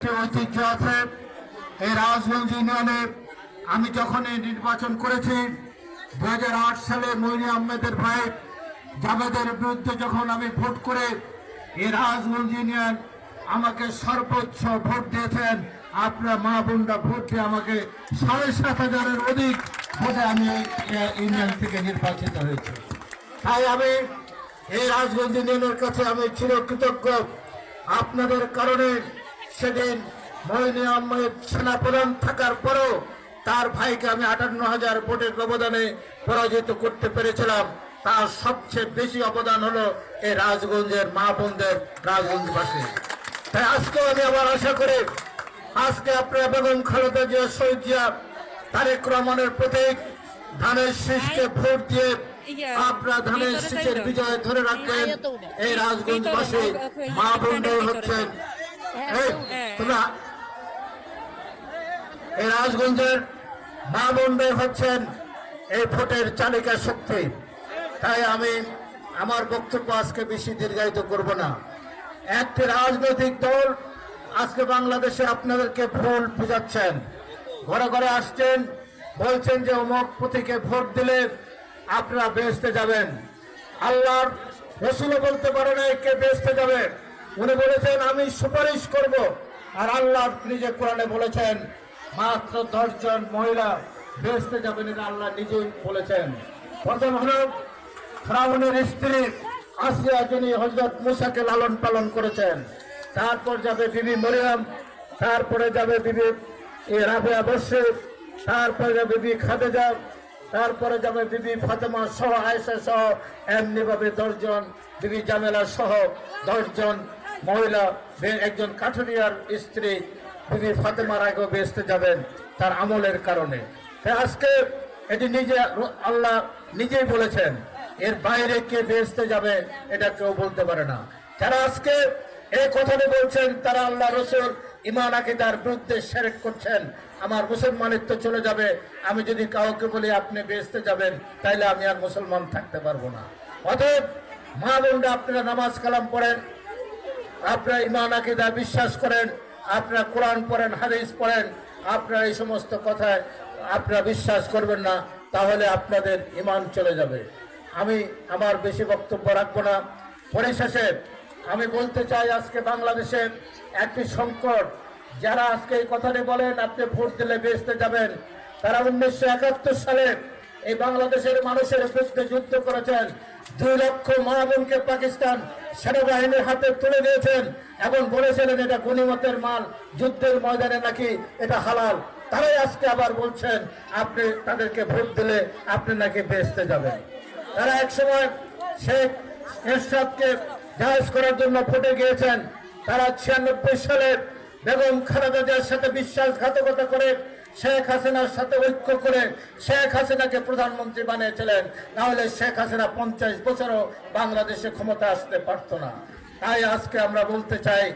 ঐতিহ্য আছে, এই রাজগঞ্জ ইউনিয়নে আমি যখন এই নির্বাচন করেছি দু হাজার আট সালে মইনি আহমেদের ভাই জাভেদের বিরুদ্ধে যখন আমি ভোট করে এই রাজগঞ্জ ইউনিয়ন আমাকে সর্বোচ্চ ভোট দিয়েছেন, আপনার মা বোনরা ভোট দিয়ে আমাকে সাড়ে সাত হাজারের অধিক ভোটে আমি ইউনিয়ন থেকে নির্বাচিত হয়েছি। তাই আমি এই রাজগঞ্জ ইউনিয়নের কাছে আমি চিরকৃতজ্ঞ। আপনাদের কারণে সেদিন মহিনী আহমেদ সেনাপ্রধান থাকার পরও তার ভাইকে আমি আটান্ন হাজার ভোটের ব্যবধানে পরাজিত করতে পেরেছিলাম। তার সবচেয়ে বেশি অবদান হলো এই রাজগঞ্জের মা বোনদের রাজগঞ্জবাসী। তাই আজকে আমি আবার আশা করি আজকে আপনারা বেগম খালেদা জিয়া শহীদ জিয়া তারেক রহমানের প্রতীক ধানের শীষকে ভোট দিয়ে আপনারা ধানের শীষের বিজয় ধরে রাখবেন এই রাজগঞ্জবাসী। মা বোনরাও হচ্ছেন তোমরা এই রাজগঞ্জের মা বোনরাই হচ্ছেন এই ভোটের চালিকা শক্তি। তাই আমি আমার বক্তব্য আজকে বেশি দীর্ঘায়িত করব না। একটি রাজনৈতিক দল আজকে বাংলাদেশে আপনাদেরকে ভুল বুঝাচ্ছেন। ঘরে ঘরে আসছেন, বলছেন যে অমক প্রতীকে ভোট দিলে আপনারা বেসতে যাবেন। আল্লাহর রসুলও বলতে পারে না কে বেসতে যাবে। উনি বলেছেন, আমি সুপারিশ করব। আর আল্লাহ নিজে কোরআনে বলেছেন, মাত্র দশজন মহিলা বেসতে যাবেন এটা আল্লাহ নিজেই বলেছেন। প্রথম হল ফ্রাউনের স্ত্রী আসিয়া, যিনি হজরত মুসাকে লালন পালন করেছেন। তারপর যাবে বিবি মরিয়াম, তারপরে যাবে বিবি রাবেয়া বসে তারপরে যাবে বিবি খাদেজা, তারপরে যাবে বিবি ফাতেমা সহ আয়েশা সহ, এমনিভাবে দশজন বিবি জামেলা সহ দশজন মহিলা একজন কাঠুরিয়ার স্ত্রী বিবি ফাতেমার আগেও বেসতে যাবেন তার আমলের কারণে। আজকে এটি নিজে আল্লাহ নিজেই বলেছেন, এর বাইরে কে বেসতে যাবে এটা কেউ বলতে পারে না। যারা আজকে এই কথাটি বলছেন, তারা আল্লাহ রসুল ইমান আকিদার বিরুদ্ধে সেরেক করছেন। আমার মুসলমানিত্ব চলে যাবে, আমি যদি কাউকে বলি আপনি বেসতে যাবেন, তাইলে আমি আর মুসলমান থাকতে পারব না। অতএব মা বোনরা, আপনারা নামাজ কালাম পড়েন আপনারা ইমান আকিদা বিশ্বাস করেন, আপনারা কোরআন পড়েন, হাদিস পড়েন, আপনারা এই সমস্ত কথায় আপনারা বিশ্বাস করবেন না, তাহলে আপনাদের ইমান চলে যাবে। আমি আমার বেশি বক্তব্য রাখব না। পরিশেষে আমি বলতে চাই আজকে বাংলাদেশের একটি সংকট। যারা আজকে এই কথাটি বলেন, আপনি ভোট দিলে বেসতে যাবেন। তারা উনিশশো একাত্তর সালে এই বাংলাদেশের মানুষের বিরুদ্ধে যুদ্ধ করেছেন। দুই লক্ষ মা বোনকে পাকিস্তান সেনাবাহিনীর হাতে তুলে দিয়েছেন এখন বলেছিলেন এটা গণিমতের মাল, যুদ্ধের ময়দানে নাকি এটা হালাল। তারাই আজকে আবার বলছেন, আপনি তাদেরকে ভোট দিলে আপনি নাকি বেসতে যাবেন। তারা একসময় শেখ এরশাদকে জাহাজ করার জন্য ভোটে গিয়েছেন। তারা ছিয়ানব্বই সালে বেগম খালেদা জিয়ার সাথে বিশ্বাসঘাতকতা করে শেখ হাসিনার সাথে ঐক্য করে শেখ হাসিনাকে প্রধানমন্ত্রী বানিয়েছিলেন, নাহলে শেখ হাসিনা পঞ্চাশ বছরও বাংলাদেশে ক্ষমতা আসতে পারত না। তাই আজকে আমরা বলতে চাই